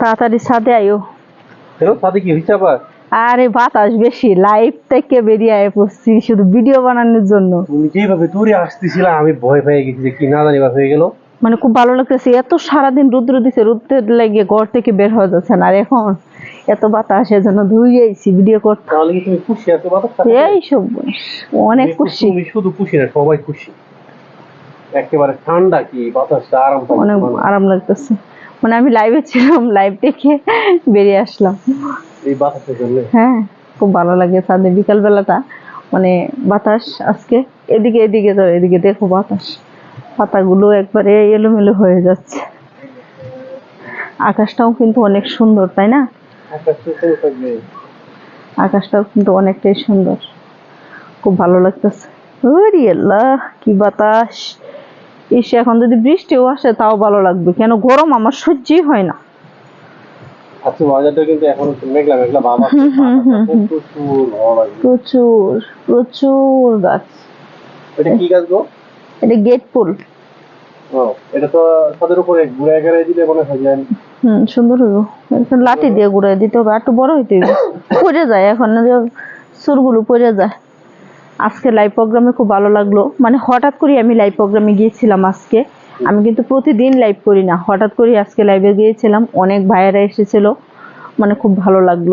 তাড়াতাড়ি ছাদে কেন? সাথে কি হয়েছে আবার? আরে বাতাস বেশি লাইভ থেকে বেরিয়ে আয় পড়ছি শুধু ভিডিও বানানোর জন্য। তুমি যেভাবে দূরে আসতেছিলা আমি ভয় পেয়ে গেছি যে কি না জানি হয়ে গেল। মানে খুব ভালো লাগতেছে এত সারাদিন রুদ্র দিছে রুদ্রের লেগে ঘর থেকে বের হয়ে যাচ্ছে না। আর এখন এত বাতাস এজন্য আইছি ভিডিও করতে। তাহলে কি তুমি খুশি? আছো বাতাস এই সব অনেক খুশি। তুমি শুধু খুশি না সবাই খুশি। একেবারে ঠান্ডা কি বাতাসটা আরাম অনেক। আরাম লাগতেছে। মানে আমি লাইভে ছিলাম লাইভ দেখে বেরিয়ে আসলাম। এই বাতাসের জন্য? হ্যাঁ খুব ভালো লাগে ছাদে বিকাল বেলাটা মানে বাতাস আজকে এদিকে এদিকে তো এদিকে দেখো বাতাস। পাতাগুলো একবারে এলোমেলো হয়ে যাচ্ছে। আকাশটাও কিন্তু অনেক সুন্দর তাই না? আকাশটাও কিন্তু অনেকটাই সুন্দর। খুব ভালো লাগতেছে। আল্লাহ কি বাতাস! এসে এখন যদি বৃষ্টিও আসে তাও ভালো লাগবে। কেন গরম আমার সহ্যই হয় না। আচ্ছা বাজারটা কিন্তু এখন একটু মেঘলা মেঘলা ভাব আছে প্রচুর প্রচুর প্রচুর গাছ। এটা কি গাছ গো? এটা গেট ফুল ও এটা তো ছাদের উপরে ঘুরে ঘুরে দিলে মনে হয় যে হুম সুন্দর হইব। এখন লাঠি দিয়ে ঘুরে দিতে হবে আর একটু বড় হইতে হবে পড়ে যায় এখন যে সুরগুলো পড়ে যায়। আজকে লাইভ প্রোগ্রামে খুব ভালো লাগল। মানে হঠাৎ করে আমি লাইভ প্রোগ্রামে গিয়েছিলাম আজকে। আমি কিন্তু প্রতিদিন লাইভ করি না। হঠাৎ করে আজকে লাইভে গিয়েছিলাম। অনেক ভাইয়েরা এসেছিল। মানে খুব ভালো লাগল।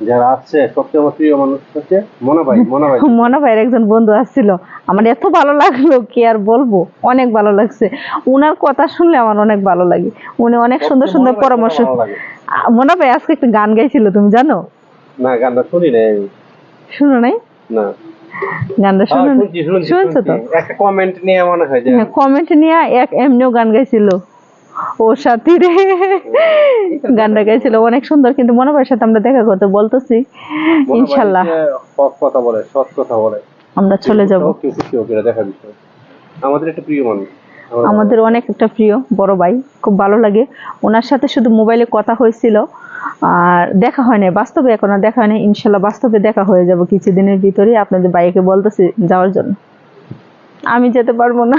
যারা আসছে সবচেয়ে আমার প্রিয় মানুষ হচ্ছে মনা ভাই মনা ভাই মনে ভাইয়ের একজন বন্ধু আসছিল। আমার এত ভালো লাগল কি আর বলব? অনেক ভালো লাগছে। উনার কথা শুনলে আমার অনেক ভালো লাগে। উনি অনেক সুন্দর সুন্দর পরামর্শ মনে ভাই আজকে একটা গান গাইছিল তুমি জানো? না গানটা শুনি নাই শুনো নাই? না। গানটা হ্যাঁ, শুনো শুনছি তো? একটা কমেন্ট নিয়ে মনে হয় যে কমেন্ট নিয়ে এক এমনিও গান গাইছিল। ও সাথী রে। গানটা গাইছিল। অনেক সুন্দর কিন্তু মনে ভাইয়ের সাথে আমরা দেখা করতে বলতেছি। ইনশাল্লাহ। সৎ কথা বলে সৎ কথা বলে। আমরা চলে যাব। দেখা বিষয় আমাদের একটা প্রিয় মানুষ। আমাদের অনেক একটা প্রিয় বড় ভাই। খুব ভালো লাগে। ওনার সাথে শুধু মোবাইলে কথা হয়েছিল। আর দেখা হয় না বাস্তবে এখন আর দেখা হয় না ইনশাল্লাহ বাস্তবে দেখা হয়ে যাব কিছুদিনের ভিতরে আপনাদের বাইকে বলতেছি যাওয়ার জন্য। আমি যেতে পারব না,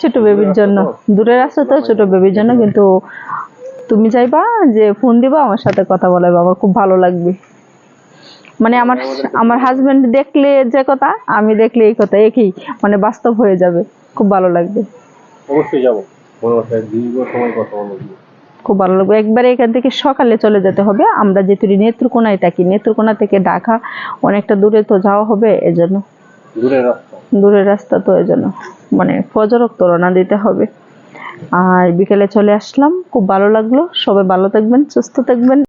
ছোট বেবির জন্য। দূরে রাস্তা তো, ছোট বেবির জন্য, কিন্তু তুমি চাইবা যে ফোন দিবা, আমার সাথে কথা বলাবে আমার খুব ভালো লাগবে। মানে আমার আমার হাজবেন্ড দেখলে যে কথা, আমি দেখলে এই কথা, একই মানে বাস্তব হয়ে যাবে, খুব ভালো লাগবে। অবশ্যই যাব। দীর্ঘ সময় কথা বলব। খুব ভালো লাগবে। একবারে এখান থেকে সকালে চলে যেতে হবে। আমরা যেহেতু নেত্রকোনায় থাকি নেত্রকোনা থেকে ঢাকা অনেকটা দূরে তো যাওয়া হবে এজন্য। দূরের রাস্তা। দূরের রাস্তা তো এজন্য। মানে ফজরক তো রওনা দিতে হবে। আর বিকেলে চলে আসলাম। খুব ভালো লাগল। সবাই ভালো থাকবেন সুস্থ থাকবেন।